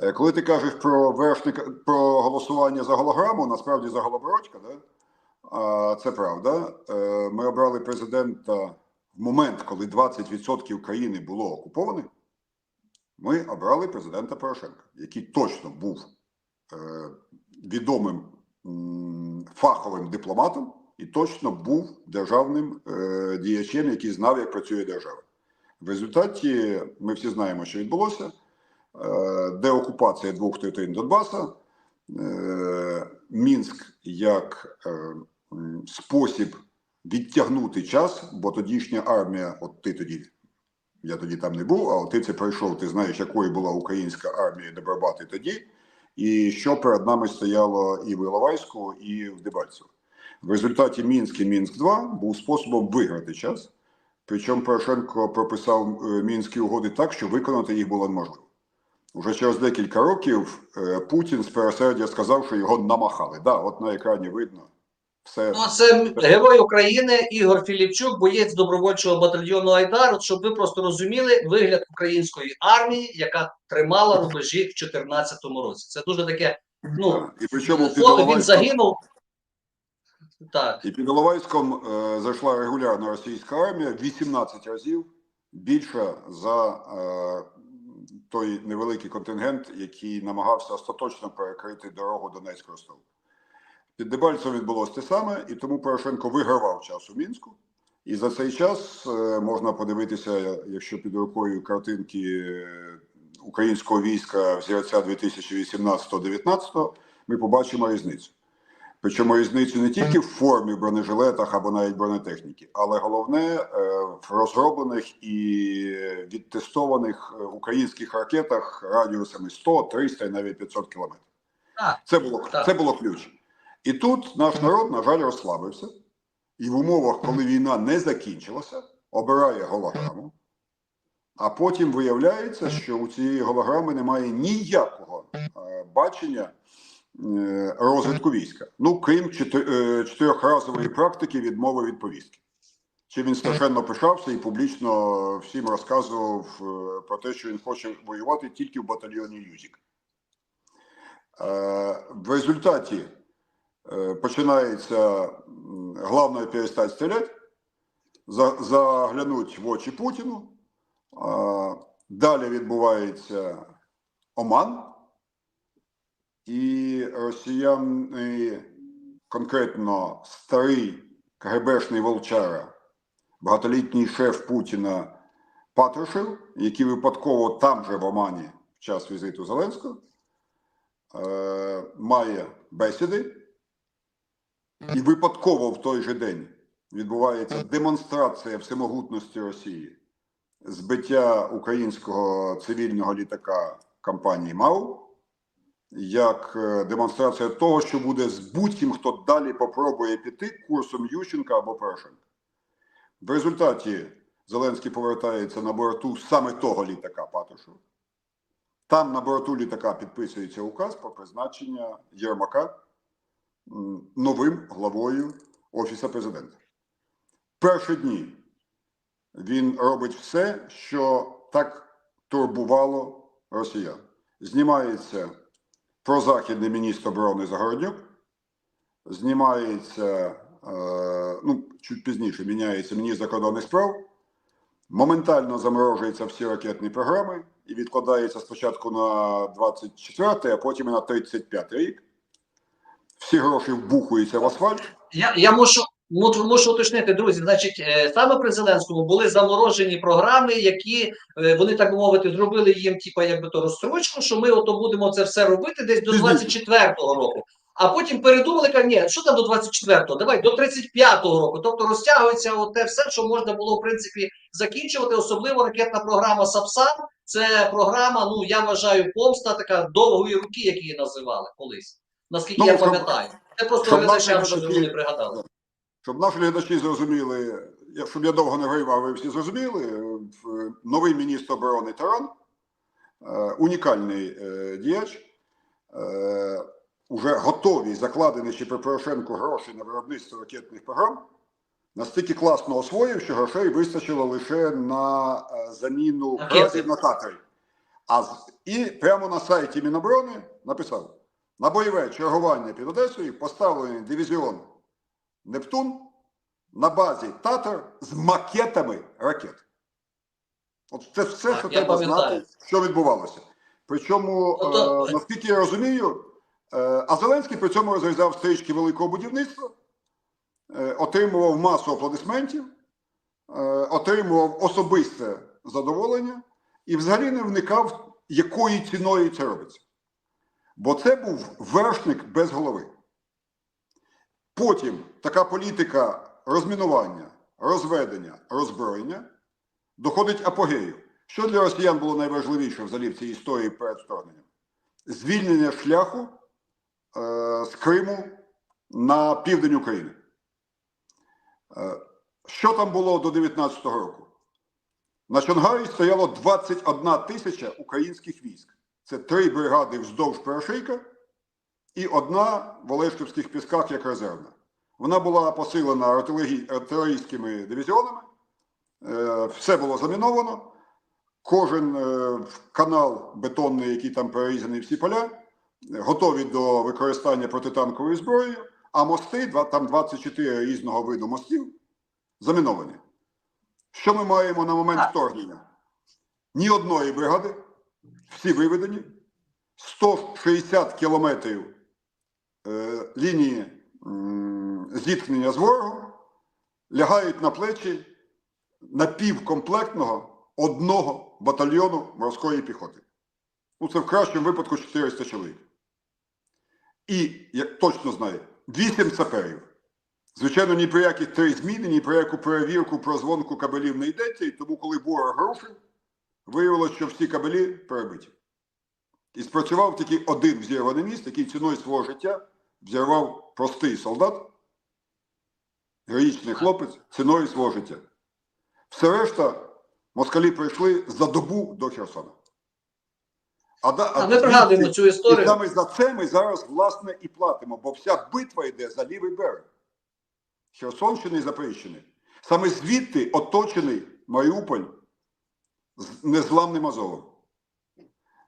Е, Коли ти кажеш про вершника про голосування за голограму, насправді за голобородька, да? а, це правда. Е, Ми обрали президента в момент, коли 20% країни було окуповане. Ми обрали президента Порошенка, який точно був е, відомим фаховим дипломатом і точно був державним діячем, який знав, як працює держава. В результаті ми всі знаємо, що відбулося. Е, деокупація двох третин Донбаса, е, Мінськ як е, спосіб відтягнути час, бо тодішня армія, от ти тоді, я тоді там не був, але ти це пройшов, ти знаєш, якою була українська армія Добробати тоді, і що перед нами стояло і в Іловайську, і в Дебальцево. В результаті Мінськ і Мінськ-2 був способом виграти час. Причому Порошенко прописав мінські угоди так, що виконати їх було неможливо. Уже через декілька років е, Путін з пересердя сказав, що його намахали. Да, от на екрані видно все. Ну, це герой України Ігор Філіпчук, боєць добровольчого батальйону Айдар. От щоб ви просто розуміли вигляд української армії, яка тримала рубежі в 2014 році. Це дуже таке. Ну і причому під він загинув. Так, і під Іловайськом е, зайшла регулярна російська армія 18 разів більше за е, той невеликий контингент, який намагався остаточно перекрити дорогу Донецького Ростову. Під Дебальцем відбулося те саме, і тому Порошенко вигравав час у Мінську. І за цей час е, можна подивитися, якщо під рукою картинки е, українського війська взірця 2018-19, ми побачимо різницю. Причому різницю не тільки в формі бронежилетах або навіть бронетехніки, але головне е, в розроблених і відтестованих е, українських ракетах радіусами 100, 300 і навіть 500 кілометрів. Це було, це було ключ. І тут наш народ, на жаль, розслабився. І в умовах, коли війна не закінчилася, обирає голограму. А потім виявляється, що у цієї голограми немає ніякого е, бачення розвитку війська. Ну, крім е, чотирьохразової практики відмови від повістки. Чи він страшенно пишався і публічно всім розказував е, про те, що він хоче воювати тільки в батальйоні Юзік. Е, В результаті е, починається м, главное перестать стрелять, заглянуть в очі Путіну. Далі відбувається Оман, і росіяни, конкретно старий КГБшний Волчара, багатолітній шеф Путіна Патрушев, який випадково там же в Омані в час візиту Зеленського, е, має бесіди, і випадково в той же день відбувається демонстрація всемогутності Росії, збиття українського цивільного літака компанії МАУ, як е, демонстрація того, що буде з будь-ким, хто далі попробує піти курсом Ющенка або Порошенка. В результаті Зеленський повертається на борту саме того літака Патрушева. Там на борту літака підписується указ про призначення Єрмака новим главою Офісу президента. Перші дні він робить все, що так турбувало росіян. Знімається прозахідний міністр оборони Загороднюк, знімається, е, ну, чуть пізніше міняється міністр закордонних справ, моментально заморожуються всі ракетні програми і відкладається спочатку на 24, а потім і на 35 рік. Всі гроші вбухуються в асфальт. я, я мушу, мушу, мушу уточнити, друзі. Значить, е, саме при Зеленському були заморожені програми, які е, вони, так би мовити, зробили їм, типа, якби то розстрочку, що ми ото будемо це все робити десь до Пізніше. 24-го року. А потім передумали, кажуть, ні, що там до 24-го, давай до 35-го року. Тобто розтягується те все, що можна було, в принципі, закінчувати. Особливо ракетна програма Сапсан. Це програма, ну я вважаю, помста така довгої руки, як її називали колись. Наскільки Ну, я пам'ятаю. Це просто щоб глядачі- вони пригадали. Щоб наші глядачі зрозуміли, щоб я довго не говорив, а ви всі зрозуміли, е, новий міністр оборони Таран, е, унікальний е, діяч, е, уже готові закладені ще при Порошенку гроші на виробництво ракетних програм, настільки класно освоїв, що грошей вистачило лише на е, заміну газів на катері. А і прямо на сайті Міноборони написав: на бойове чергування під Одесою поставлений дивізіон Нептун на базі Татар з макетами ракет. От це все, Так, що треба знати, що відбувалося. Причому, Тобто- е, наскільки я розумію, е, а Зеленський при цьому розрізав стрічки великого будівництва, е, отримував масу аплодисментів, е, отримував особисте задоволення і взагалі не вникав, якою ціною це робиться. Бо це був вершник без голови. Потім така політика розмінування, розведення, роззброєння доходить апогею. Що для росіян було найважливіше взагалі в цій історії перед вторгненням? Звільнення шляху е, з Криму на південь України. Е, що там було до 19-го року? На Чонгарі стояло 21 тисяча українських військ. Це три бригади вздовж Перешийка і одна в Олешківських пісках як резервна. Вона була посилена артилерійськими дивізіонами, е, все було заміновано. Кожен е, канал бетонний, який там перерізаний всі поля, готові до використання протитанкової зброї, а мости, там 24 різного виду мостів, заміновані. Що ми маємо на момент вторгнення? Ні одної бригади, всі виведені, 160 кілометрів лінії зіткнення з ворогом, лягають на плечі напівкомплектного одного батальйону морської піхоти. Ну, це в кращому випадку 400 чоловік. І, я точно знаю, 8 саперів. Звичайно, ні про які три зміни, ні про яку перевірку про дзвонку кабелів не йдеться, і тому, коли ворог рушив, виявилося, що всі кабелі перебиті. І спрацював тільки один взірваний міст, який ціною свого життя взірвав простий солдат, героїчний хлопець, ціною свого життя. Все решта москалі прийшли за добу до Херсона. А, да, А ми пригадуємо цю і саме за це ми зараз, власне, і платимо, бо вся битва йде за лівий берег. Херсонщини і Запоріжжини. Саме звідти оточений Маріуполь з незламним Азовом.